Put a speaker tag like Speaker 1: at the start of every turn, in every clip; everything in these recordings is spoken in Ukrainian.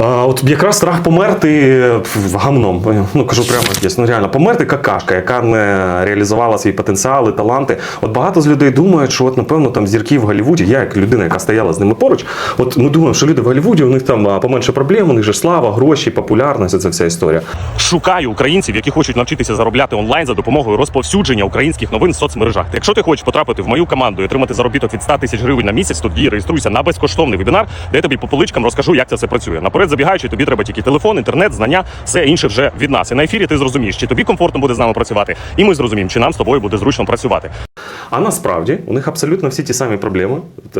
Speaker 1: А, От якраз страх померти гамном. Ну кажу прямо. Ну реально померти какашка, яка не реалізувала свій потенціал і таланти. От багато з людей думають, що от напевно там зірки в Голлівуді, я як людина, яка стояла з ними поруч. От ми думаємо, що люди в Голлівуді, у них там поменше проблем, у них же слава, гроші, популярність. Це вся історія.
Speaker 2: Шукаю українців, які хочуть навчитися заробляти онлайн за допомогою розповсюдження українських новин в соцмережах. Якщо ти хочеш потрапити в мою команду і отримати заробіток від 100 тисяч гривень на місяць, тоді реєструйся на безкоштовний вебінар, де я тобі по поличкам розкажу, як це все працює. Наперед забігаючи, тобі треба тільки телефон, інтернет, знання, все інше вже від нас. І на ефірі ти зрозумієш, чи тобі комфортно буде з нами працювати, і ми зрозуміємо, чи нам з тобою буде зручно працювати.
Speaker 1: А насправді у них абсолютно всі ті самі проблеми.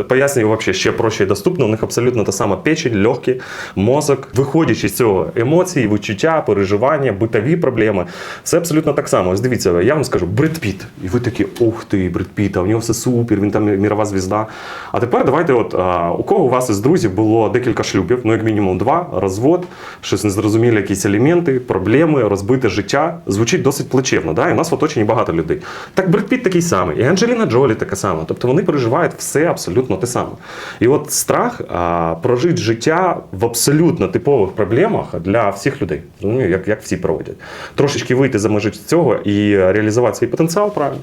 Speaker 1: Пояснюю вообще ще проще і доступно. У них абсолютно та сама печень, легкі, мозок. Виходячи з цього емоції, відчуття, переживання, битові проблеми. Все абсолютно так само. Ось дивіться, я вам скажу, Бред Піт. І ви такі, ух ти, Бред Піт, а у нього все супер, він там мірова звізда. А тепер давайте, от у кого у вас із друзів було декілька шлюбів, ну як мінімум два, розвод, щось незрозумілі якісь елементи, проблеми, розбите життя. Звучить досить плачевно. Да? І у нас в оточенні багато людей. Так Бред Піт такий самий, і Анджеліна Джолі така сама. Тобто вони переживають все абсолютно те саме. І от страх а, прожити життя в абсолютно типових проблемах для всіх людей. Розумію, як, як всі проводять. Трошечки вийти за межі цього і реалізувати свій потенціал правильно.